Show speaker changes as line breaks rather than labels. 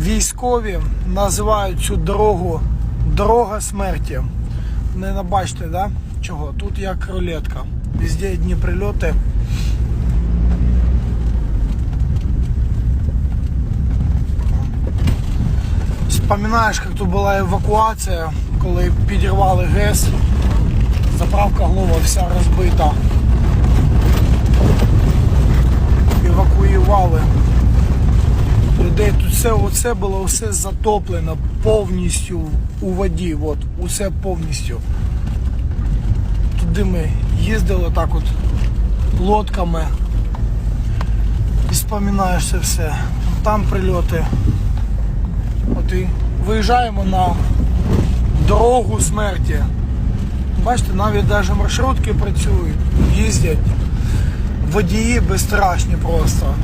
Військові називають цю дорогу дорога смерті. Не набачте, да? Чого? Тут як рулетка. Везде одні прильоти. Вспоминаєш, як тут була евакуація, коли підірвали ГЕС, заправка Глова вся розбита. Все оце було все затоплено повністю у воді. От, усе повністю. Туди ми їздили так от лодками. І споминаєш це все. Там прильоти. От і виїжджаємо на дорогу смерті. Бачите, навіть навіть маршрутки працюють, їздять. Водії безстрашні просто.